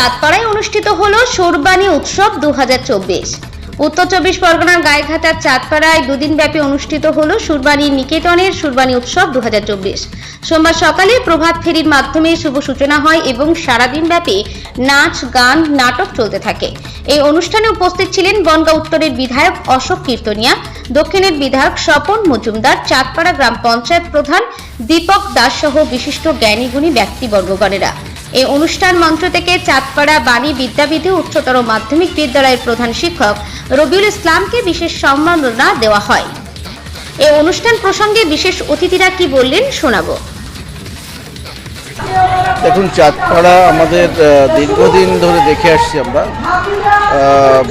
চাঁদপাড়ায় অনুষ্ঠিত হল সোরবানি উৎসব দু হাজার চব্বিশ। উত্তর চব্বিশ পরগনার গায়েঘাটার চাঁদপাড়ায় দুদিন ব্যাপী অনুষ্ঠিত হল সুরবানি নিকেতনের সুরবানি উৎসব দু সোমবার সকালে প্রভাত ফেরির মাধ্যমে শুভ সূচনা হয় এবং সারাদিন ব্যাপী নাচ, গান, নাটক চলতে থাকে। এই অনুষ্ঠানে উপস্থিত ছিলেন বনগাঁ উত্তরের বিধায়ক অশোক কীর্তনিয়া, দক্ষিণের বিধায়ক স্বপন মজুমদার, চাঁদপাড়া গ্রাম পঞ্চায়েত প্রধান দীপক দাস সহ বিশিষ্ট জ্ঞানীগুণী ব্যক্তিবর্গগণেরা। এই অনুষ্ঠান মঞ্চ থেকে চাঁদপাড়া বাণী বিদ্যাপীঠে উচ্চতর মাধ্যমিক বিদ্যালয়ের প্রধান শিক্ষক রবিউল ইসলামকে বিশেষ সম্মাননা দেওয়া হয়। এই অনুষ্ঠান প্রসঙ্গে বিশেষ অতিথিরা কি বললেন শোনাবো। দেখুন, চাঁদপাড়া আমাদের দীর্ঘদিন ধরে দেখে আসছি আমরা।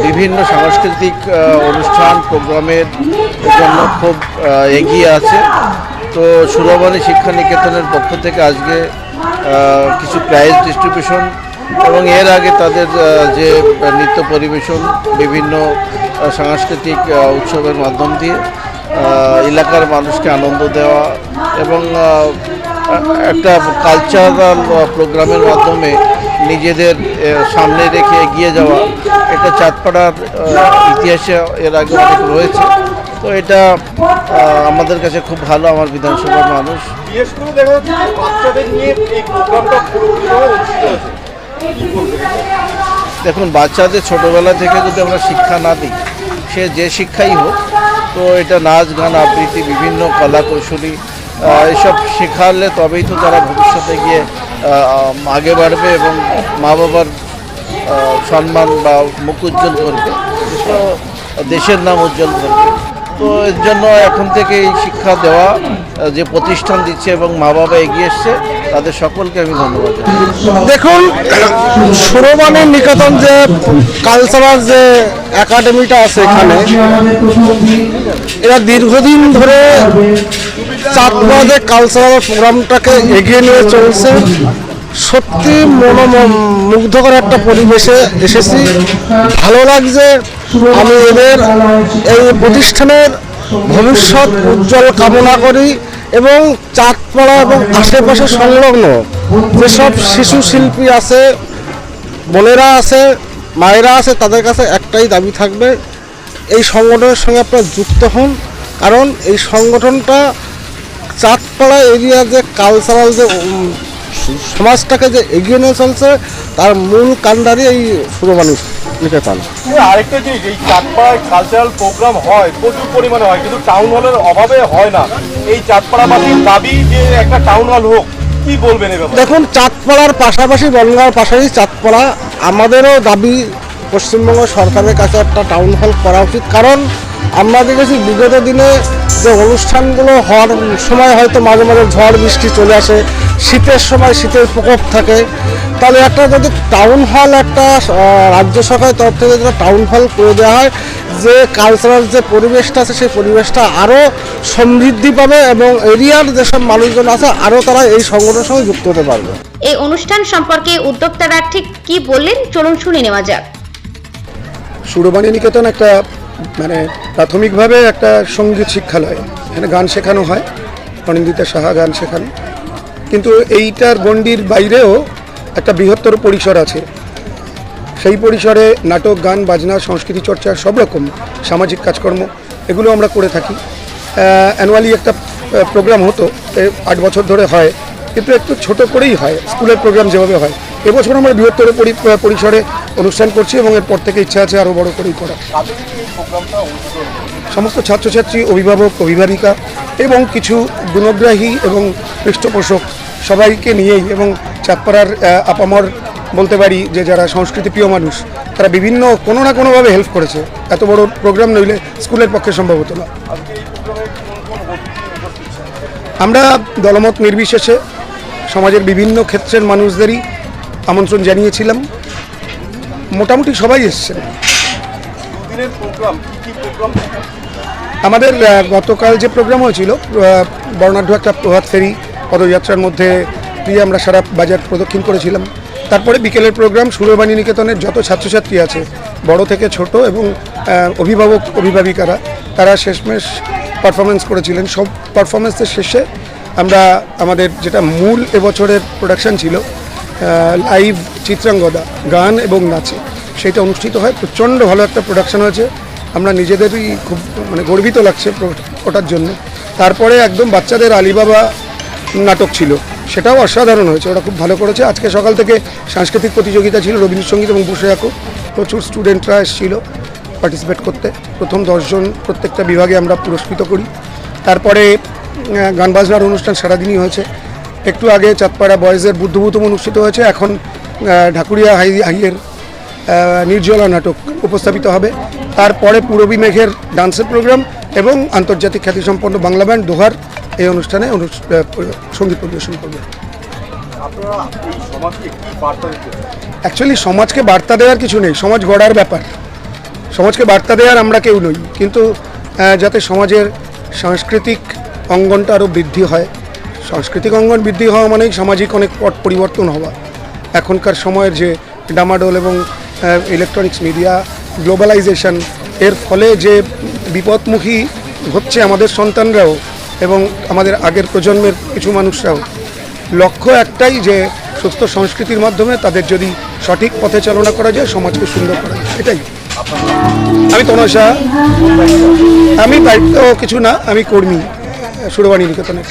বিভিন্ন সাংস্কৃতিক অনুষ্ঠান, প্রোগ্রামের জন্য খুব এগিয়ে আছে। তো সুরবানী শিক্ষা নিকেতনের পক্ষ থেকে আজকে কিছু প্রাইজ ডিস্ট্রিবিউশন এবং এর আগে তাদের যে নৃত্য পরিবেশন বিভিন্ন সাংস্কৃতিক উৎসবের মাধ্যম দিয়ে এলাকার মানুষকে আনন্দ দেওয়া এবং একটা কালচারাল প্রোগ্রামের মাধ্যমে নিজেদের সামনে রেখে এগিয়ে যাওয়া, এটা চাঁদপাড়ার ইতিহাসে এর আগে অনেক রয়েছে। তো এটা আমাদের কাছে খুব ভালো আমার বিধানসভার মানুষ। দেখুন বাচ্চাদের ছোটোবেলা থেকে যদি আমরা শিক্ষা না দিই সে যে শিক্ষাই হোক তো এটা নাচ গান আবৃত্তি বিভিন্ন কলা কৌশলী এসব শেখালে তবেই তো তারা ভবিষ্যতে গিয়ে আগে বাড়বে এবং মা বাবার সম্মান বা মুখ উজ্জ্বল করবে। তো দেশের নাম উজ্জ্বল করবে। তো এর জন্য এখন থেকে এই শিক্ষা দেওয়া, যে প্রতিষ্ঠান দিচ্ছে এবং মা বাবা এগিয়ে এসছে, তাদের সকলকে আমি ধন্যবাদ দেখুন সুরবাণী নিকেতন যে কালচারাল যে একাডেমিটা আছে এখানে, এরা দীর্ঘদিন ধরে চাঁদপুরা যে কালচারাল প্রোগ্রামটাকে এগিয়ে নিয়ে চলছে। সত্যি মনোমুগ্ধকর একটা পরিবেশে এসেছি। ভালো লাগছে আমি এদের এই প্রতিষ্ঠানের ভবিষ্যৎ উজ্জ্বল কামনা করি এবং চাঁদপাড়া এবং আশেপাশে সংলগ্ন যেসব শিশু শিল্পী আছে, বোনেরা আছে, মায়েরা আছে, তাদের কাছে একটাই দাবি থাকবে, এই সংগঠনের সঙ্গে আপনারা যুক্ত হন। কারণ এই সংগঠনটা চাঁদপাড়া এরিয়ার যে কালচারাল যে সমাজটাকে যে এগিয়ে নিয়ে চলছে তার মূল কাণ্ডারি এই সুরবাণী নিকেতন আরেকটা জিনিস এই চাঁদপাড়ায় কালচারাল প্রোগ্রাম হয় প্রচুর পরিমাণে হয় কিন্তু টাউন হলের অভাবে হয় না। এই চাঁদপাড়াবাসীর দাবি যে একটা টাউন হল হোক কি বলবেন দেখুন চাঁদপাড়ার পাশাপাশি বনগাঁর পাশাপাশি চাঁদপাড়া আমাদেরও দাবি পশ্চিমবঙ্গ সরকারের কাছে একটা টাউন হল করা উচিত। কারণ আমরা দেখেছি বিগত দিনে যে অনুষ্ঠানগুলো হওয়ার সময় হয়তো মাঝে মাঝে ঝড় বৃষ্টি চলে আসে, শীতের সময় শীতের প্রকোপ থাকে। তাহলে একটা যদি টাউন হল একটা রাজ্য সরকারের তরফ থেকে যদি টাউন হল করে দেওয়া হয়, যে কালচারাল যে পরিবেশটা আছে সেই পরিবেশটা আরও সমৃদ্ধি পাবে এবং এরিয়ার যেসব মানুষজন আছে আরও তারা এই সংগঠনের সঙ্গে যুক্ত হতে পারবে। এই অনুষ্ঠান সম্পর্কে উদ্যোক্তারা ঠিক কি বললেন? চলুন শুনে নেওয়া যাক। সুরবাণী নিকেতন একটা মানে প্রাথমিকভাবে একটা সংগীত শিক্ষালয়। এখানে গান শেখানো হয় অনিন্দিতা সাহা গান শেখান। কিন্তু এইটার গণ্ডির বাইরেও একটা বৃহত্তর পরিসর আছে। সেই পরিসরে নাটক, গান, বাজনা, সংস্কৃতি চর্চা সব রকম, সামাজিক কাজকর্ম, এগুলো আমরা করে থাকি। অ্যানুয়ালি একটা প্রোগ্রাম হতো আট বছর ধরে হয়। কিন্তু একটু ছোট করেই হয়, স্কুলের প্রোগ্রাম যেভাবে হয়। এবছর আমরা বৃহত্তর পরিসরে অনুষ্ঠান করছি এবং এরপর থেকে ইচ্ছা আছে আরও বড় করেই করা সমস্ত ছাত্রছাত্রী, অভিভাবক, অভিভাবিকা এবং কিছু গুণগ্রাহী এবং পৃষ্ঠপোষক সবাইকে নিয়েই এবং চাঁদপাড়ার আপামর বলতে পারি যে যারা সংস্কৃতি প্রিয় মানুষ, তারা বিভিন্ন কোনো না কোনোভাবে হেল্প করেছে। এত বড় প্রোগ্রাম নইলে স্কুলের পক্ষে সম্ভব হতো না। আমরা দলমত নির্বিশেষে সমাজের বিভিন্ন ক্ষেত্রের মানুষদেরই আমন্ত্রণ জানিয়েছিলাম। মোটামুটি সবাই এসছেন আমাদের গতকাল যে প্রোগ্রাম হয়েছিল বর্ণাঢ্য একটা প্রভাত ফেরি পদযাত্রার মধ্যে দিয়ে আমরা সারা বাজার প্রদক্ষিণ করেছিলাম। তারপরে বিকেলের প্রোগ্রাম সুরবাণী নিকেতনের যত ছাত্রছাত্রী আছে, বড় থেকে ছোট এবং অভিভাবক, অভিভাবিকারা, তারা শেষমেশ পারফরমেন্স করেছিলেন। সব পারফরমেন্সের শেষে আমরা আমাদের যেটা মূল এবছরের প্রোডাকশান ছিল লাইভ চিত্রাঙ্গদা, গান এবং নাচে। সেটা অনুষ্ঠিত হয়, প্রচণ্ড ভালো একটা প্রোডাকশন হয়েছে। আমরা নিজেদেরই খুব মানে গর্বিত লাগছে ওটার জন্য। তারপরে একদম বাচ্চাদের আলিবাবা নাটক ছিল। সেটাও অসাধারণ হয়েছে, ওরা খুব ভালো করেছে। আজকে সকাল থেকে সাংস্কৃতিক প্রতিযোগিতা ছিল, রবীন্দ্রসঙ্গীত এবং বসে আঁকো প্রচুর স্টুডেন্টরা এসেছিল পার্টিসিপেট করতে। প্রথম দশজন প্রত্যেকটা বিভাগে আমরা পুরস্কৃত করি। তারপরে গান বাজনার অনুষ্ঠান সারাদিনই হয়েছে। একটু আগে চাঁদপাড়া বয়েজের বুদ্ধভূতম অনুষ্ঠিত হয়েছে। এখন ঢাকুরিয়া হাই হাইয়ের নির্জলা নাটক উপস্থাপিত হবে। তারপরে পূরবী মেঘের ডান্সের প্রোগ্রাম এবং আন্তর্জাতিক খ্যাতিসম্পন্ন বাংলা ব্যান্ড দোহার এই অনুষ্ঠানে অনুষ- সংগীত পরিবেশন করবে? অ্যাকচুয়ালি সমাজকে বার্তা দেওয়ার কিছু নেই সমাজ গড়ার ব্যাপার। সমাজকে বার্তা দেওয়ার আমরা কেউ নই কিন্তু যাতে সমাজের সাংস্কৃতিক অঙ্গনটা আরও বৃদ্ধি হয় সাংস্কৃতিক অঙ্গন বৃদ্ধি হওয়া মানেই সামাজিক অনেক পট পরিবর্তন হওয়া। এখনকার সময়ের যে ডামাডোল এবং ইলেকট্রনিক্স মিডিয়া গ্লোবালাইজেশন এর ফলে যে বিপদমুখী হচ্ছে আমাদের সন্তানরাও এবং আমাদের আগের প্রজন্মের কিছু মানুষরাও। লক্ষ্য একটাই যে সুস্থ সংস্কৃতির মাধ্যমে তাদের যদি সঠিক পথে চালনা করা যায়, সমাজকে সুন্দর করা যায়। এটাই। আমি তনসা আমি দায়িত্ব কিছু না, আমি কর্মী সুরবাণী নিকেতনের।